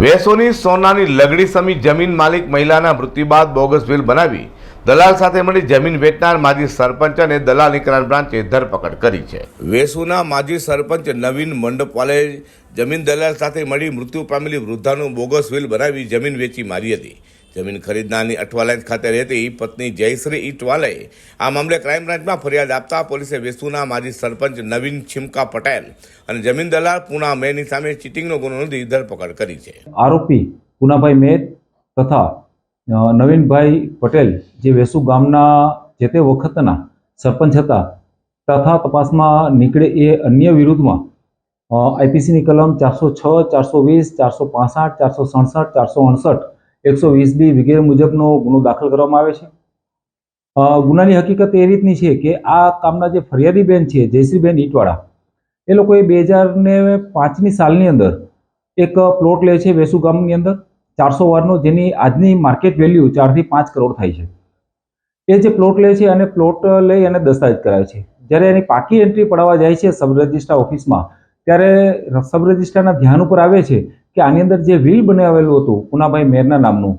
વેસોની સોનાની લગડી સમી જમીન માલિક મહિલાના મૃત્યુ બાદ બોગસ બિલ બનાવી દલાલ સાથે મળી જમીન વેચનાર માજી સરપંચ અને દલાલની ક્રાઇમ બ્રાન્ચે ધરપકડ કરી છે. વેસુના માજી સરપંચ નવીન મંડપવાલે જમીન દલાલ સાથે મળી મૃત્યુ પામેલી વૃદ્ધાનું બોગસ બિલ બનાવી જમીન વેચી મારી હતી. જમીન ખરીદનારની અઠવાલાઇન ખાતે રહેતી પત્ની જયશ્રી ઇટવાલે આ મામલે ક્રાઇમ બ્રાન્ચમાં ફરિયાદ આપતા પોલીસે વેસુના માજી સરપંચ નવીન છિમકા પટેલ અને જમીન દલાલ પૂના મેની સામે ચીટિંગનો ગુનો નોંધી ધરપકડ કરી છે. આરોપી પુનાભાઈ મેર તથા નવીનભાઈ પટેલ જે વેસુ ગામના જે તે વખતના સરપંચ હતા, તથા તપાસમાં નીકળે એ અન્ય વિરુદ્ધમાં આઈપીસીની કલમ ચારસો છ, ચારસો વીસ, ચારસો પાસઠ, ચારસો સડસઠ, ચારસો અડસઠ એકસો વીસ બી વગેરે મુજબનો ગુનો દાખલ કરવામાં આવે છે. ગુનાની હકીકત એ રીતની છે કે આ કામના જે ફરિયાદી બેન છે, જયશ્રીબેન ઈટવાળા, એ લોકોએ બે હજાર ને પાંચની સાલની અંદર એક પ્લોટ લે છે વેસુ ગામની અંદર, ચારસો વારનો, જેની આજની માર્કેટ વેલ્યુ ચારથી પાંચ કરોડ થાય છે. એ જે પ્લોટ લે છે અને પ્લોટ લઈ અને દસ્તાવેજ કરાવે છે. જ્યારે એની પાકી એન્ટ્રી પડાવવા જાય છે સબ ઓફિસમાં, ત્યારે સબ ધ્યાન ઉપર આવે છે કે આની અંદર જે વિલ બનાવેલું હતું પુનાભાઈ મેરના નામનું,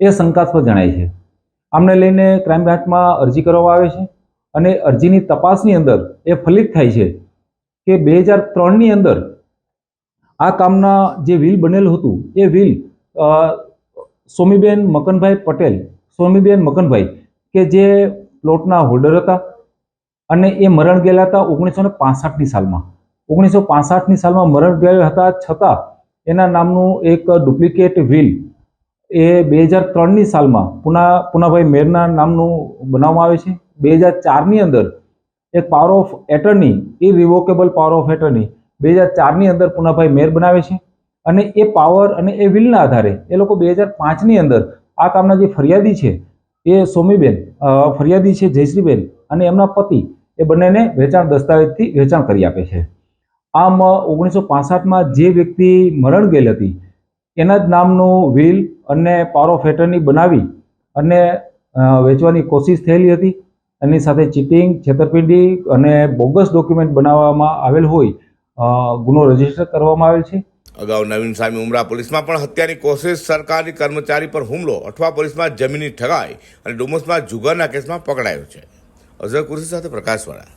એ શંકાસ્પદ જણાય છે. આમને લઈને ક્રાઇમ બ્રાન્ચમાં અરજી કરવામાં આવે છે અને અરજીની તપાસની અંદર એ ફલિત થાય છે કે બે હજાર ત્રણની અંદર આ કામના જે વિલ બનેલું હતું, એ વિલ સોમીબેન મકનભાઈ પટેલ, સોમીબેન મકનભાઈ, કે જે પ્લોટના હોલ્ડર હતા અને એ મરણ ગયેલા હતા ઓગણીસો ને સાલમાં. ઓગણીસો પાસઠની સાલમાં મરણ ગયેલા હતા છતાં એના નામનું એક ડુપ્લિકેટ વ્હીલ એ બે હજાર ત્રણની સાલમાં પુના પુનાભાઈ મેરના નામનું બનાવવામાં આવે છે. બે હજાર ચારની અંદર એક power of attorney irrevocable power of attorney બે હજાર ચારની અંદર પુનાભાઈ મેર બનાવે છે અને એ પાવર અને એ વિલના આધારે એ લોકો બે હજાર પાંચની અંદર આ કામના જે ફરિયાદી છે એ સોમીબેન ફરિયાદી છે જયશ્રીબેન અને એમના પતિ એ બંનેને વેચાણ દસ્તાવેજથી વેચાણ કરી આપે છે. આમ ઓગણીસો પાસઠમાં જે વ્યક્તિ મરણ ગયેલ હતી, એના જ નામનું વ્હીલ અને પાવર ઓફ એટર્ની બનાવી અને વેચવાની કોશિશ થયેલી હતી. એની સાથે ચીટિંગ, છેતરપિંડી અને બોગસ ડોક્યુમેન્ટ બનાવવામાં આવેલ હોય ગુનો રજિસ્ટર કરવામાં આવેલ છે. અગાઉ નવીન સામે ઉમરા પોલીસમાં પણ હત્યાની કોશિશ સરકારી કર્મચારી પર હુમલો અઠવા પોલીસમાં જમીનની ઠગાઈ અને ડુમસમાં જુગારના કેસમાં પકડાયો છે. અઝર કુર્સી સાથે પ્રકાશવાળા.